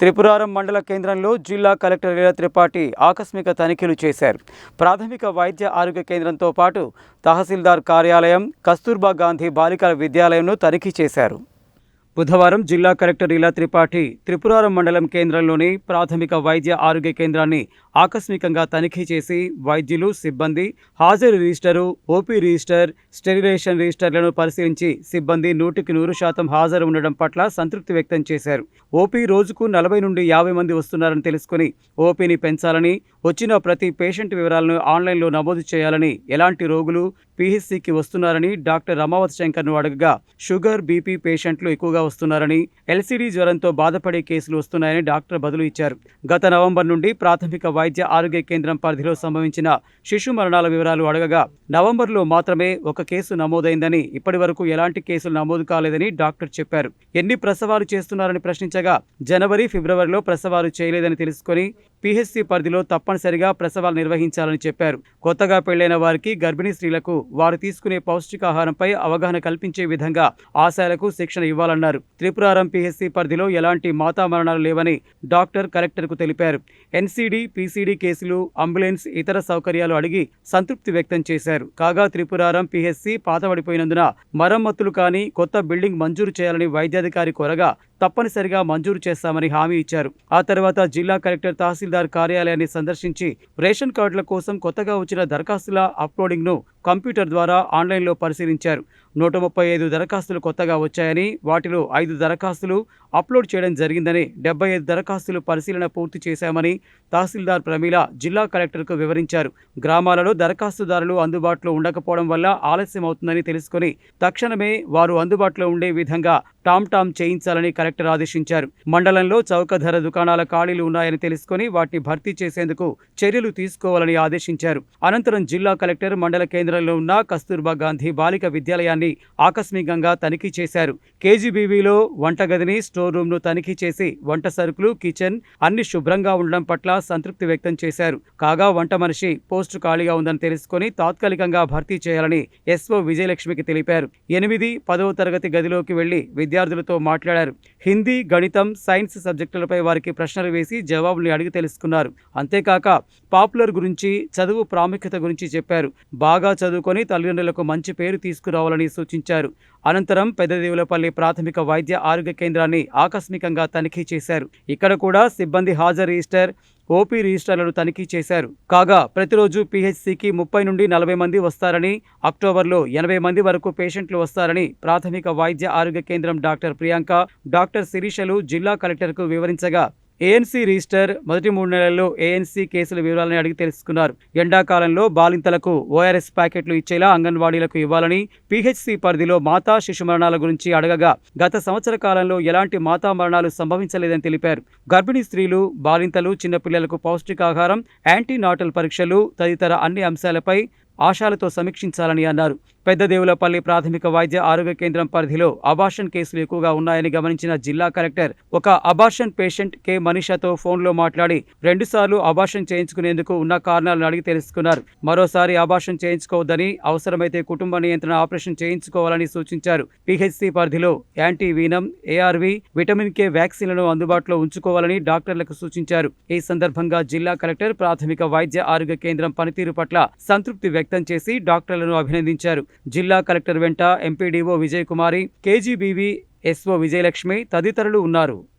త్రిపురారం మండల కేంద్రంలో జిల్లా కలెక్టర్ వీర త్రిపాఠి ఆకస్మిక తనిఖీలు చేశారు. ప్రాథమిక వైద్య ఆరోగ్య కేంద్రంతో పాటు తహసీల్దార్ కార్యాలయం కస్తూర్బా గాంధీ బాలికల విద్యాలయంను తనిఖీ చేశారు. బుధవారం జిల్లా కలెక్టర్ ఇలా త్రిపాఠి త్రిపురారం మండలం కేంద్రంలోని ప్రాథమిక వైద్య ఆరోగ్య కేంద్రాన్ని ఆకస్మికంగా తనిఖీ చేసి వైద్యులు సిబ్బంది హాజరు రిజిస్టరు ఓపీ రిజిస్టర్ స్టెరిలేషన్ రిజిస్టర్లను పరిశీలించి సిబ్బంది నూటికి నూరు శాతం హాజరు ఉండడం పట్ల సంతృప్తి వ్యక్తం చేశారు. ఓపీ రోజుకు నలభై నుండి యాభై మంది వస్తున్నారని తెలుసుకుని ఓపీని పెంచాలని వచ్చిన ప్రతి పేషెంట్ వివరాలను ఆన్లైన్లో నమోదు చేయాలని ఎలాంటి రోగులు పీహెచ్సికి వస్తున్నారని డాక్టర్ రమావత్ శంకర్ను అడగగా షుగర్ బీపీ పేషెంట్లు ఎక్కువగా వస్తున్నారని ఎల్సీడీ జ్వరంతో బాధపడే కేసులు వస్తున్నాయని డాక్టర్ బదులు ఇచ్చారు. గత నవంబర్ నుండి ప్రాథమిక వైద్య ఆరోగ్య కేంద్రం పరిధిలో సంభవించిన శిశు మరణాల వివరాలు అడగగా నవంబర్లో మాత్రమే ఒక కేసు నమోదైందని ఇప్పటి వరకు ఎలాంటి కేసులు నమోదు కాలేదని డాక్టర్ చెప్పారు. ఎన్ని ప్రసవాలు చేస్తున్నారని ప్రశ్నించగా జనవరి ఫిబ్రవరిలో ప్రసవాలు చేయలేదని తెలుసుకొని పీహెచ్సీ పరిధిలో తప్పనిసరిగా ప్రసవాలు నిర్వహించాలని చెప్పారు. కొత్తగా పెళ్ళైన వారికి గర్భిణీ స్త్రీలకు వారు తీసుకునే పౌష్టికాహారంపై అవగాహన కల్పించే విధంగా ఆశాలకు శిక్షణ ఇవ్వాలన్నారు. త్రిపురారం పీహెచ్సీ పరిధిలో ఎలాంటి మాతా మరణాలు లేవని డాక్టర్ కలెక్టర్కు తెలిపారు. ఎన్సీడీ పీసీడీ కేసులు అంబులెన్స్ ఇతర సౌకర్యాలు అడిగి సంతృప్తి వ్యక్తం చేశారు. కాగా త్రిపురారం పీహెచ్సీ పాతబడిపోయినందున మరమ్మతులు కానీ కొత్త బిల్డింగ్ మంజూరు చేయాలని వైద్యాధికారి కోరగా తప్పనిసరిగా మంజూరు చేస్తామని హామీ ఇచ్చారు. ఆ తర్వాత జిల్లా కలెక్టర్ తహసీల్దార్ కార్యాలయాన్ని సందర్శించి రేషన్ కార్డుల కోసం కొత్తగా వచ్చిన దరఖాస్తుల అప్లోడింగ్ను కంప్యూటర్ ద్వారా ఆన్లైన్లో పరిశీలించారు. నూట ముప్పై ఐదు దరఖాస్తులు కొత్తగా వచ్చాయని వాటిలో ఐదు దరఖాస్తులు అప్లోడ్ చేయడం జరిగిందని డెబ్బై ఐదు దరఖాస్తులు పరిశీలన పూర్తి చేశామని తహసీల్దార్ ప్రమీల జిల్లా కలెక్టర్కు వివరించారు. గ్రామాలలో దరఖాస్తుదారులు అందుబాటులో ఉండకపోవడం వల్ల ఆలస్యం అవుతుందని తెలుసుకొని తక్షణమే వారు అందుబాటులో ఉండే విధంగా టామ్ టామ్ చేయించాలని కలెక్టర్ ఆదేశించారు. మండలంలో చౌక ధర దుకాణాల ఖాళీలు ఉన్నాయని తెలుసుకొని వాటిని భర్తీ చేసేందుకు చర్యలు తీసుకోవాలని ఆదేశించారు. అనంతరం జిల్లా కలెక్టర్ మండల కేంద్రంలో ఉన్న కస్తూర్బా గాంధీ బాలిక విద్యాలయాన్ని ఆకస్మికంగా తనిఖీ చేశారు. కేజీబీవీలో వంటగదిని స్టోర్ రూమ్ను తనిఖీ చేసి వంట సరుకులు కిచెన్ అన్ని శుభ్రంగా ఉండడం పట్ల సంతృప్తి వ్యక్తం చేశారు. కాగా వంట మనిషి పోస్టు ఖాళీగా ఉందని తెలుసుకొని తాత్కాలికంగా భర్తీ చేయాలని ఎస్ఓ విజయలక్ష్మికి తెలిపారు. ఎనిమిది పదవ తరగతి గదిలోకి వెళ్ళి విద్యార్థులతో మాట్లాడారు. హిందీ గణితం సైన్స్ సబ్జెక్టులపై వారికి ప్రశ్నలు వేసి జవాబుల్ని అడిగి తెలుసుకున్నారు. అంతేకాక పాపులర్ గురించి చదువు ప్రాముఖ్యత గురించి చెప్పారు. బాగా చదువుకొని తల్లిదండ్రులకు మంచి పేరు తీసుకురావాలని సూచించారు. అనంతరం పెద్దదేవులపల్లి ప్రాథమిక వైద్య ఆరోగ్య కేంద్రాన్ని ఆకస్మికంగా తనిఖీ చేశారు. ఇక్కడ కూడా సిబ్బంది హాజరు రిజిస్టర్ ఓపీ రిజిస్టర్లను తనిఖీ చేశారు. కాగా ప్రతిరోజు పీహెచ్సికి ముప్పై నుండి నలభై మంది వస్తారని అక్టోబర్లో ఎనభై మంది వరకు పేషెంట్లు వస్తారని ప్రాథమిక వైద్య ఆరోగ్య కేంద్రం డాక్టర్ ప్రియాంక డాక్టర్ శిరీషలు జిల్లా కలెక్టర్కు వివరించగా ఏఎన్సీ రిజిస్టర్ మొదటి మూడు నెలల్లో ఏఎన్సీ కేసుల వివరాలను అడిగి తెలుసుకున్నారు. ఎండాకాలంలో బాలింతలకు ఓఆర్ఎస్ ప్యాకెట్లు ఇచ్చేలా అంగన్వాడీలకు ఇవ్వాలని పీహెచ్సీ పరిధిలో మాతా శిశు మరణాల గురించి అడగగా గత సంవత్సర కాలంలో ఎలాంటి మాతా మరణాలు సంభవించలేదని తెలిపారు. గర్భిణీ స్త్రీలు బాలింతలు చిన్నపిల్లలకు పౌష్టికాహారం యాంటీనాటల్ పరీక్షలు తదితర అన్ని అంశాలపై ఆశాలతో సమీక్షించాలని అన్నారు. పెద్దదేవులపల్లి ప్రాథమిక వైద్య ఆరోగ్య కేంద్రం పరిధిలో అబార్షన్ కేసులు ఎక్కువగా ఉన్నాయని గమనించిన జిల్లా కలెక్టర్ ఒక అబార్షన్ పేషెంట్ కె. మనీషాతో ఫోన్లో మాట్లాడి రెండుసార్లు అబార్షన్ చేయించుకునేందుకు ఉన్న కారణాలను అడిగి తెలుసుకున్నారు. మరోసారి అబార్షన్ చేయించుకోవద్దని అవసరమైతే కుటుంబ నియంత్రణ ఆపరేషన్ చేయించుకోవాలని సూచించారు. పిహెచ్సి పరిధిలో anti venom ARV vitamin K వ్యాక్సిన్లను అందుబాటులో ఉంచుకోవాలని డాక్టర్లకు సూచించారు. ఈ సందర్భంగా జిల్లా కలెక్టర్ ప్రాథమిక వైద్య ఆరోగ్య కేంద్రం పనితీరు పట్ల సంతృప్తి వ్యక్తం చేసి డాక్టర్లను అభినందించారు. జిల్లా కలెక్టర్ వెంట MPDO Vijayakumari KGBV SO Vijayalakshmi తదితరులు ఉన్నారు.